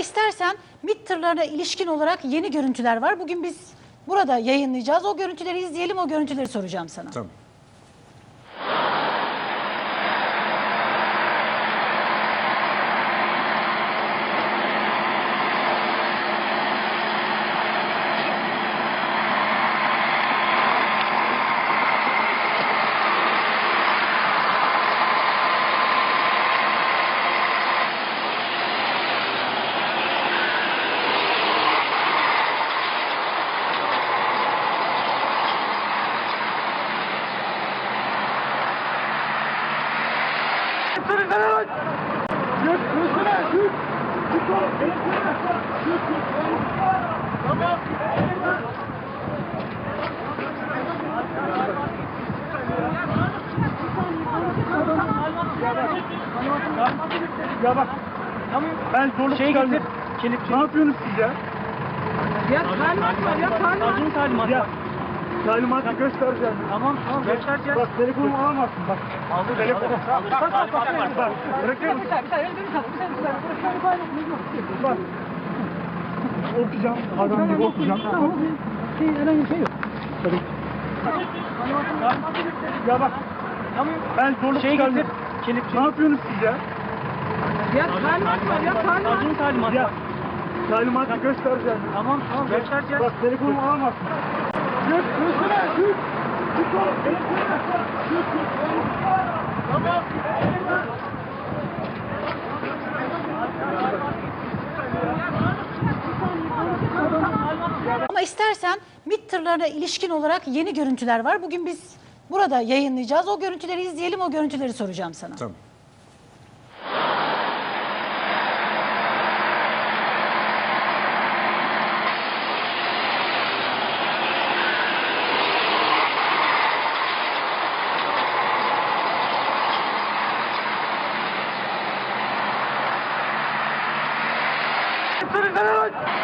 istersen MİT tırlarına ilişkin olarak yeni görüntüler var. Bugün biz burada yayınlayacağız. O görüntüleri izleyelim, o görüntüleri soracağım sana. Tamam. Ya bak. Ben zorluk Şey. Kelepçe. Ne yapıyorsunuz siz ya? Ya talimat var ya talimat. Uzun talimat Ya var. Talimatı göstereceğim. Tamam tamam göstereceğiz. Bak telefonumu alamazsın bak. Aldı Telefon. aldı. Bak bak bak. Bak bırakır mısın? Bak. Okuyacağım. Adam gibi okuyacağım. Tamam. Herhangi bir şey yok. Ya bak. Tamam. Ben zorluk Şey getir. Kelepçe. Ne yapıyorsunuz siz ya? Ya talimat var ya talimat. Uzun talimat var. talimatı göstereceğim. Tamam tamam göstereceğiz. Bak telefonumu alamazsın. Ama istersen MİT tırlarına ilişkin olarak yeni görüntüler var. Bugün biz burada yayınlayacağız. O görüntüleri izleyelim, o görüntüleri soracağım sana. Tamam. Üstüne, lan.